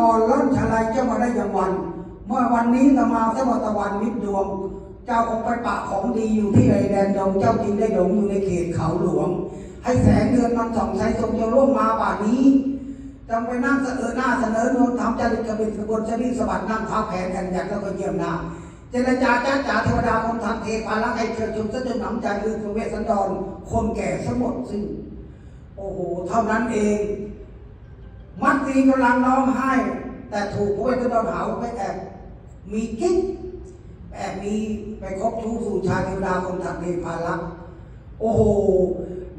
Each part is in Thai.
ก่อนล่อนชลายเจ้ามาได้ย่างวัน เมื่อวันนี้ตมาสวัสตวันมิตรดวง เจ้าคงไปปะของดีอยู่ที่ไรแดนดงเจ้าจริงได้หลงอยู่ในเขตเขาหลวง ให้แสงเดือนมันส่องใสทรงจะร่วงมาป่านี้จำไปนั่งเสนอหน้าเสนอโน้นทำจริตกระบิดกระบนชนิดสะบัดนั่งเท้าแผนกันอยากแล้วก็เยี่ยมนาเจรจาจ้าจ๋าเทวดาคงทำเทพารักให้เชิญชมซะจนหนำใจลืมสเวสสันดรคนแก่สมดสิ้นโอ้โห เท่านั้นเอง มัดตีกำลังร้องไห้ แต่ถูกพระเวสสันดรหาว่าไปแอบมีกิ๊กแอบมีไปคบชู้สู่ชายเทวดาคนทำเทพารักโอ้โห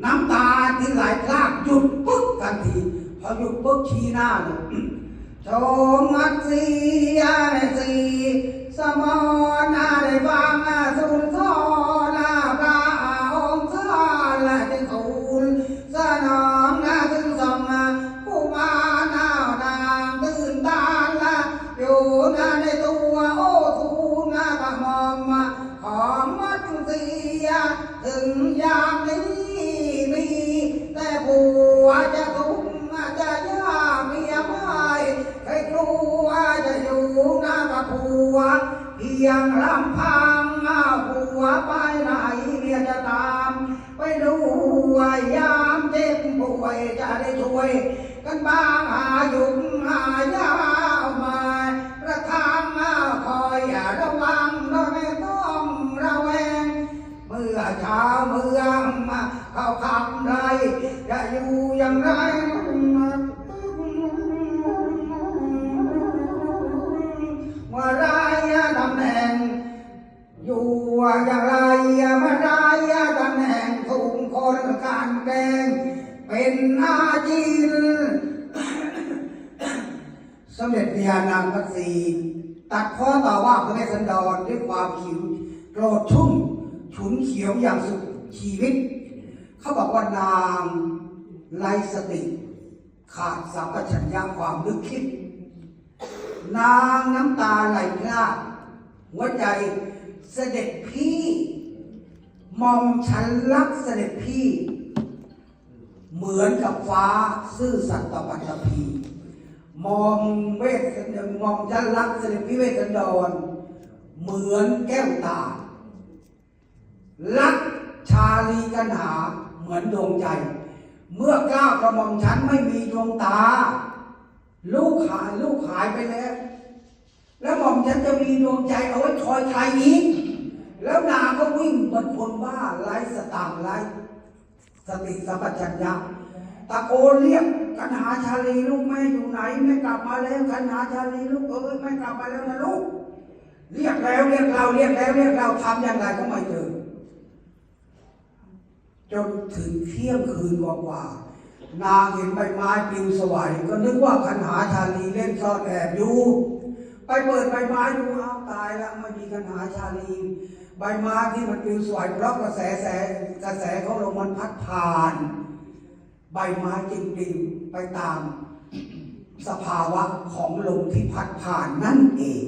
น้ำตาที่ไหลพลากหยุดปึ๊กกันทีพอหยุดปึ๊กชี้หน้าเลยชมมัดสีไอสีสมอ อยู่นาในตัวโอ้ทูลนาพระมอมของมัดสีถึงยามนี้มี แต่ผัวจะทุกข์จะยากเมียไม่ใครกลัวจะอยู่หน้ากับผัวเพียงลำพังผัวไปไหนเมียจะตาม ไปดูว่ายามเจ็บป่วยจะได้ช่วย กันบ้างหาหยุดหายา ระวังโดยไม่ต้องระแวง เมื่อช้าเมื่อมาเข้าคำไร จะอยู่อย่างไรเมื่อไรตำแหน่ง อยู่อย่างไรเมื่อไรตำแหน่งถูกคนการแกงเป็นอาชีพสมเด็จพญานางมัตสี ตัดพ้อต่อว่าพระเวสสันดรด้วยความขิวโกรธชุ่มฉุนเขียวอย่างสุดชีวิต เขาบอกว่านางไร้สติ ขาดสัมปชัญญะความนึกคิด นางน้ำตาไหลพรากหัวใจเสด็จพี่ มองฉันรักเสด็จพี่ เหมือนกับฟ้าซื่อสัตย์ต่อปัตตภี มองเวทสันดมองฉันรักเสด็จพี่เวทสันดร เหมือนแก้วตา รักชาลีกันหาเหมือนดวงใจ เมื่อก้าวกระหม่อมฉันไม่มีดวงตา ลูกหายลูกหายไปแล้ว แล้วหม่อมฉันจะมีดวงใจเอาไว้คอยใครอีกแล้วนางก็วิ่งเหมือนคนบ้าไร้สตางไร้สติสัมปชัญญะ ตะโกนเรียกกันหาชาลีลูกแม่อยู่ไหนไม่กลับมาแล้วกันหาชาลีลูกเอ้ยไม่กลับมาแล้วนะลูก เรียกแล้วเรียกเราเรียกแล้วเรียกเราทำอย่างไรก็ไม่เจอจนถึงเที่ยงคืนกว่าๆนางเห็นใบไม้ปลิวสวายก็นึกว่าคันหาชาลีเล่นซ่อนแอบอยู่ไปเปิดใบไม้ดูอ้าวตายแล้วไม่มีคันหาชาลีใบไม้ที่มันปลิวสวยเพราะกระแสแสกระแสของลมมันพัดผ่าน ใบไม้จึงปลิวไปตามสภาวะของลมที่พัดผ่านนั่นเอง